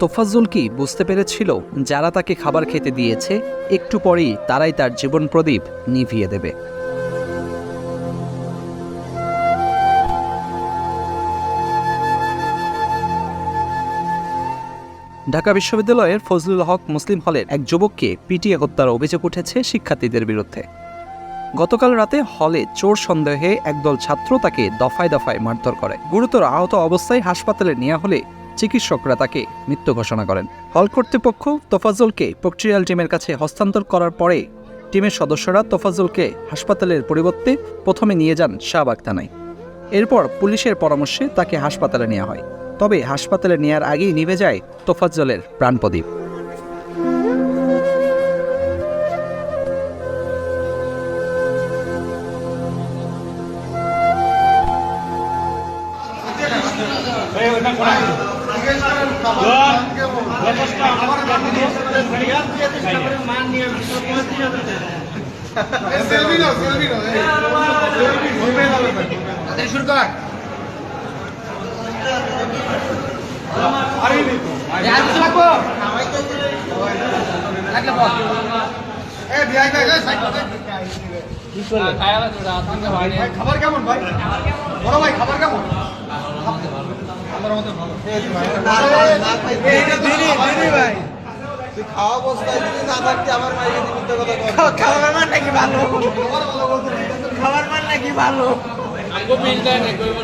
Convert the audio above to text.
তোফাজ্জল কি বুঝতে পেরেছিল যারা তাকে খাবার খেতে দিয়েছে, একটু পরেই তারাই তার জীবন প্রদীপ নিভিয়ে দেবে। ঢাকা বিশ্ববিদ্যালয়ের ফজলুল হক মুসলিম হলের এক যুবককে পিটিয়ে হত্যার অভিযোগ উঠেছে শিক্ষার্থীদের বিরুদ্ধে। গতকাল রাতে হলে চোর সন্দেহে একদল ছাত্র তাকে দফায় দফায় মারধর করে। গুরুতর আহত অবস্থায় হাসপাতালে নেওয়া হলে চিকিৎসকরা তাকে মৃত্যু ঘোষণা করেন। হল কর্তৃপক্ষ তোফাজ্জলকে প্রক্রিয়াল টিমের কাছে হস্তান্তর করার পরে টিমের সদস্যরা তোফাজ্জলকে হাসপাতালের পরিবর্তে প্রথমে নিয়ে যান শাহবাগ থানায়। এরপর পুলিশের পরামর্শে তাকে হাসপাতালে নেওয়া হয়। তবে হাসপাতালে নেওয়ার আগেই নিভে যায় তোফাজ্জলের প্রাণপ্রদীপ। শুরু কর। খাওয়া অবস্থায় যদি না থাকতে আমার নাকি ভালো? খাবার মান নাকি ভালো বিল দেয় না করব